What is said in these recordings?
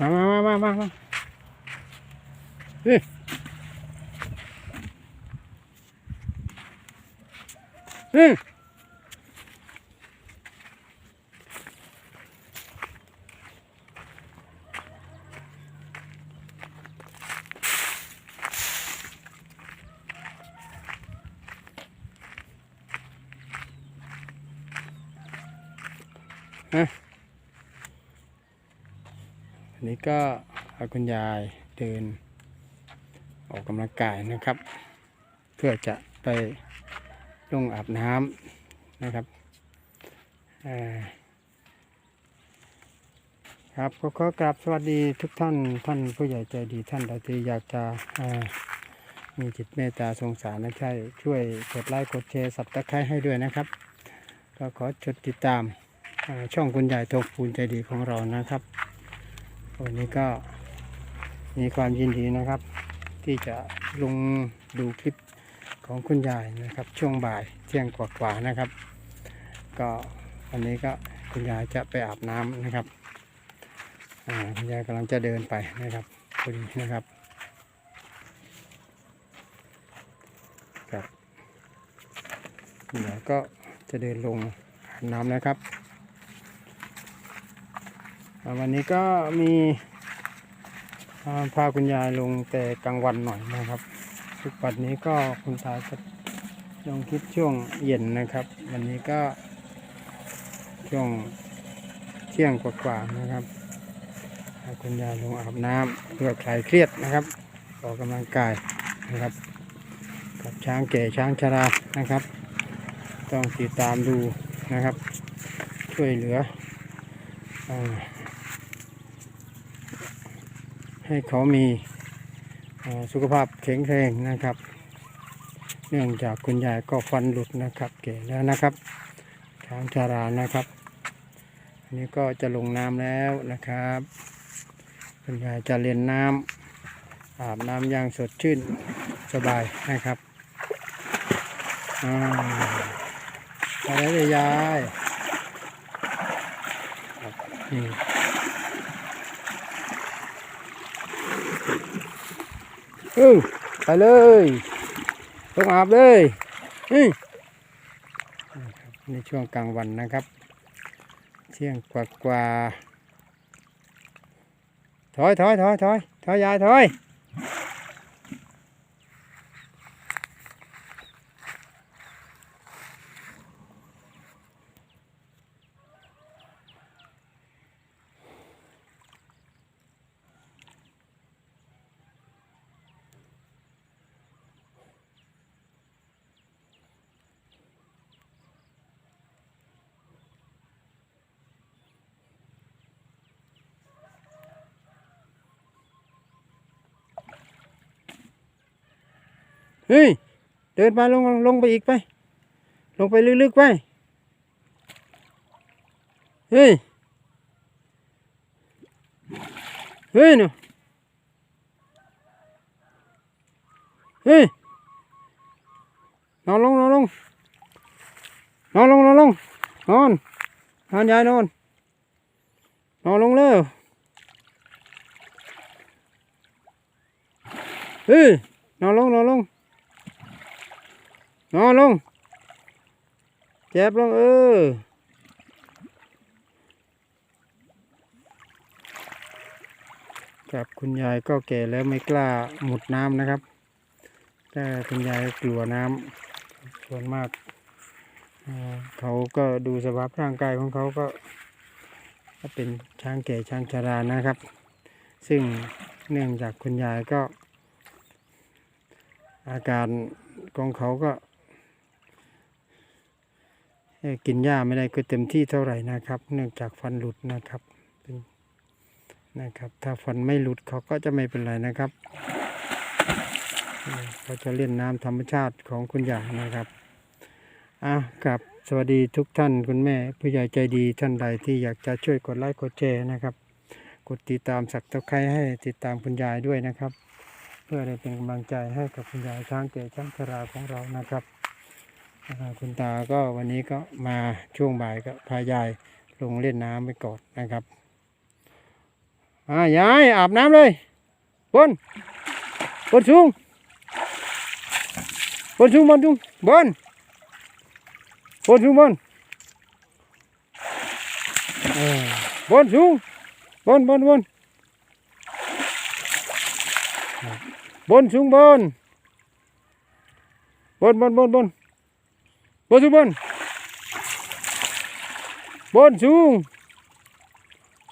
มามามามามามาเฮ้ยเฮ้ยอั นี้ก็พาคุณยายเดิน ออกกำลังกายนะครับ เพื่อจะไปลงอาบน้ำนะครับครับก็ขอกราบสวัสดีทุกท่านท่านผู้ใหญ่ใจดีท่านใดที่อยากจะมีจิตเมตตาสงสารนะใช่ช่วยกดไลค์กดแชร์สับตะไคร้ให้ด้วยนะครับ ก็ขอจดติดตามช่องคุณยายทงภูนใจดีของเรานะครับ วันนี้ก็มีความยินดีนะครับ ที่จะลงดูคลิปของคุณยายนะครับ ช่วงบ่ายเที่ยงกว่าๆนะครับ ก็วันนี้ก็คุณยายจะไปอาบน้ำนะครับคุณยายกำลังจะเดินไปนะครับพอดีนะครับครับคุณยายก็จะเดินลงอาบน้ำนะครับ วันนี้ก็มีพาคุณยายลงแต่กลางวันหน่อยนะครับทุกวันนี้ก็คุณตาจะลงคลิปช่วงเย็นนะครับ วันนี้ก็ช่วงเที่ยงกว่าๆนะครับพาคุณยายลงอาบน้ำเพื่อคลายเครียดนะครับออกกำลังกายนะครับ กับช้างแก่ช้างชรานะครับ ต้องติดตามดูนะครับ ช่วยเหลืออา ให้เขามีสุขภาพแข็งแรงนะครับ เนื่องจากคุณยายก็ฟันหลุดนะครับเก๋แล้วนะครับช้างชารานะครับ อันนี้ก็จะลงน้ำแล้วนะครับ คุณยายจะเล่นน้ำอาบน้ำอย่างสดชื่นสบายนะครับอ่าไปแล้วเลยยายนี่ เออไปเลยลงอาบเลยอืในช่วงกลางวันนะครับ เที่ยงกว่ากว่าถอยถอยถอยถอยถอยยายถอย เฮ้ย เดินไปลงลงไปอีกไป ลงไปลึกๆไป เฮ้ย เฮ้ยเนาะเฮ้ย นอนลงนอนลง นอนลงนอนลง นอน นอนยายนอน นอนลงเร็วเฮ้ย นอนลงนอนลง นอนลงเจ็บลงเออครับคุณยายก็แก่แล้วไม่กล้าหมุดน้ำนะครับแต่คุณยายกลัวน้ำส่วนมากเขาก็ดูสภาพร่างกายของเขาก็เป็นช้างแก่ช้างชรานะครับ ซึ่งเนื่องจากคุณยายก็ อาการของเขาก็ กินหญ้าไม่ได้ก็เต็มที่เท่าไหร่นะครับ เนื่องจากฟันหลุดนะครับนะครับ ถ้าฟันไม่หลุดเขาก็จะไม่เป็นไรนะครับเขาจะเล่นน้ำธรรมชาติของคุณยายนะครับอะกับสวัสดีทุกท่านคุณแม่ผู้ใหญ่ใจดีท่านใดที่อยากจะช่วยกดไลค์กดแชร์นะครับ กดติดตามสักตะไคร้ให้ติดตามคุณยายด้วยนะครับ เพื่อได้เป็นกำลังใจให้กับคุณยายช้างแก่ช้างชราของเรานะครับ คุณตาก็วันนี้ก็มาช่วงบ่ายก็พายายลงเล่นน้ำไปก่อนนะครับอ่ายายอาบน้ำเลยบนบนสูงบนสูงบนสูงบนบนสูงบนเออบนสูงบนบนบนบนสูงบนบนบนบนบน บนสูงบนบนสูง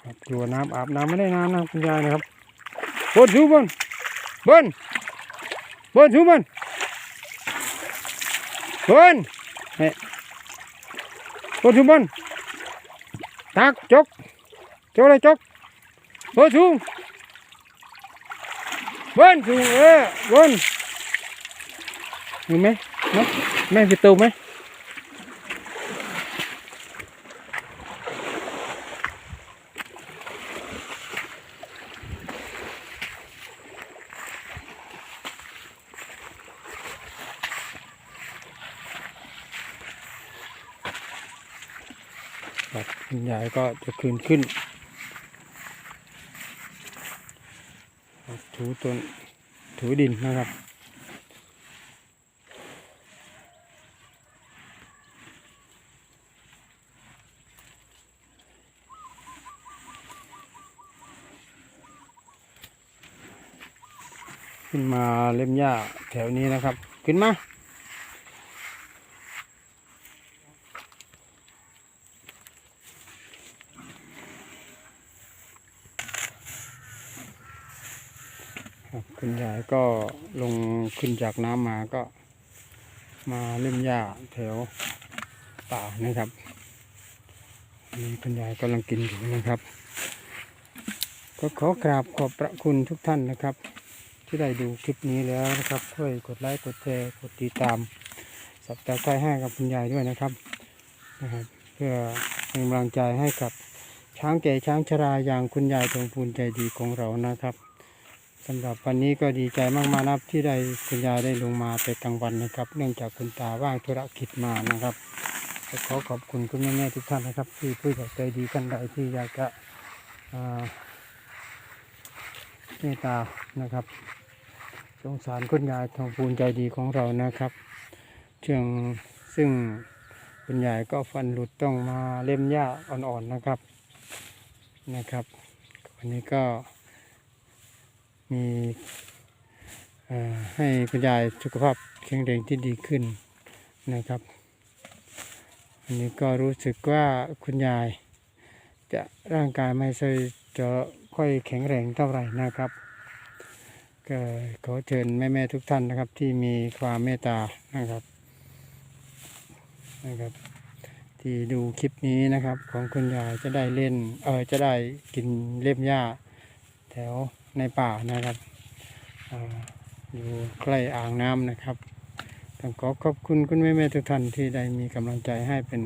ครับกลัวน้ำอาบน้ำไม่ได้นานนะคุณยายนะครับบนสูงบนบนบนสูงบนบนเฮ้บนสูงบนตักจกจกเลยจกบนสูงบนสูงเออบนเห็นไหมเนาะแม่ปิดตูไหม คุณยายก็จะคืนขึ้นถูต้นถูดินนะครับขึ้นมาเล่มหญ้าแถวนี้นะครับ ขึ้นมา คุณยายก็ลงขึ้นจากน้ำมาก็ มาเล่มหญ้าแถวป่านะครับนี่คุณยายกำลังกินอยู่นะครับ ก็ขอกราบขอบพระคุณทุกท่านนะครับ ที่ได้ดูคลิปนี้แล้วนะครับช่วยกดไลค์กดแชร์กดติดตาม สับตะไคร้ให้กับคุณยายด้วยนะครับนะครับเพื่อเป็นกำลังใจให้กับช้างแก่ช้างชราอย่างคุณยายทองพูนใจดีของเรานะครับ สำหรับวันนี้ก็ดีใจมากๆนะครับที่ได้คุณยายได้ลงมาแต่กลางวันนะครับ เนื่องจากคุณตาว่างธุรกิจมานะครับขอขอบคุณคุณแม่ๆทุกท่านนะครับ ที่ผู้ใหญ่ใจดีท่านใดที่อยากจะเมตตานะครับสงสารคุณยายทองพูนใจดีของเรานะครับเชื่องซึ่งคุณยายก็ฟันหลุดต้องมาเล่มหญ้าอ่อนๆนะครับนะครับวันนี้ก็ มีให้คุณยายสุขภาพแข็งแรงที่ดีขึ้นนะครับอันนี้ก็รู้สึกว่าคุณยายจะร่างกายไม่ค่จะค่อยแข็งแรงเท่าไหร่นะครับก็ขอเชิญแม่ๆทุกท่านนะครับที่มีความเมตตานะครับนะครับ ที่ดูคลิปนี้นะครับของคุณยายจะได้เล่นเออจะได้กินเล็บหญ้าแถว ในป่านะครับออยู่ใกล้อ่างน้ำนะครับต้องขอขอบคุณคุณแม่แม่ทุกท่านที่ได้มีกำลังใจให้เป็น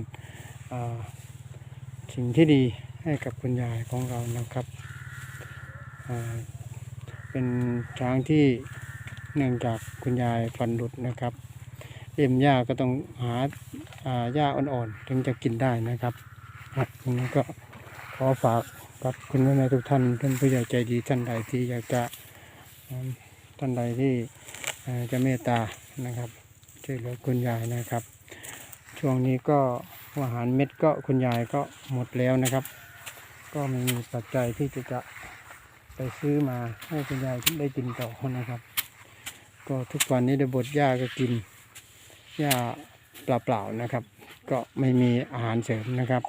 สิ่งที่ดีให้กับคุณยายของเรานะครับเป็นช้างที่เนื่องจากคุณยายฟันหลุดนะครับ เอ็มหญ้าก็ต้องหาหญ้าอ่อนๆถึงจะกินได้นะครับครับตรงนี้ก็ขอฝาก กับคุณแม่ทุกท่านท่านผู้ใหญ่ใจดีท่านใดที่อยากจะท่านใดที่จะเมตตานะครับช่วยเหลือคุณยายนะครับ ช่วงนี้ก็อาหารเม็ดก็คุณยายก็หมดแล้วนะครับ ก็ไม่มีปัจจัยที่จะจะไปซื้อมาให้คุณยายได้กินต่อนะครับ ก็ทุกวันนี้เดบดหญ้าก็กินหญ้าเปล่าๆนะครับ ก็ไม่มีอาหารเสริมนะครับ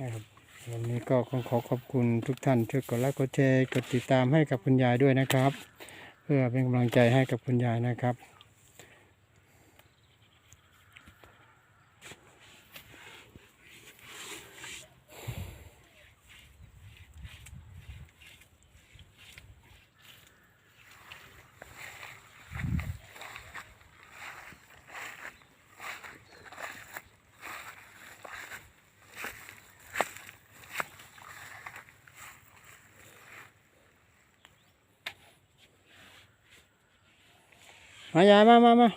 นะครับ วันนี้ก็ขอขอขอบคุณทุกท่านช่วยกดไลค์กดแชร์กดติดตามให้กับคุณยายด้วยนะครับ เพื่อเป็นกำลังใจให้กับคุณยายนะครับ มายายมามามา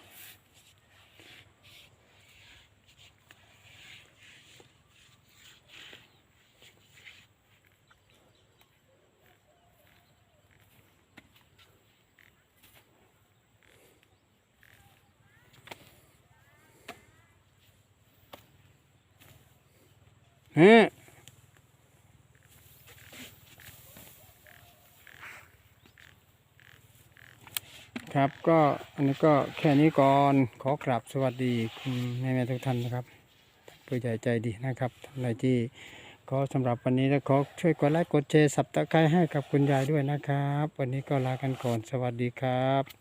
ฮะ ครับก็อันนี้ก็แค่นี้ก่อนขอกราบสวัสดีคุณแม่ๆทุกท่านนะครับผู้ใหญ่ใจดีนะครับท่านใดที่ก็สำหรับวันนี้แล้วขอช่วยกดไลค์กดแชร์สับตะไคร้ให้กับคุณยายด้วยนะครับ วันนี้ก็ลากันก่อนสวัสดีครับ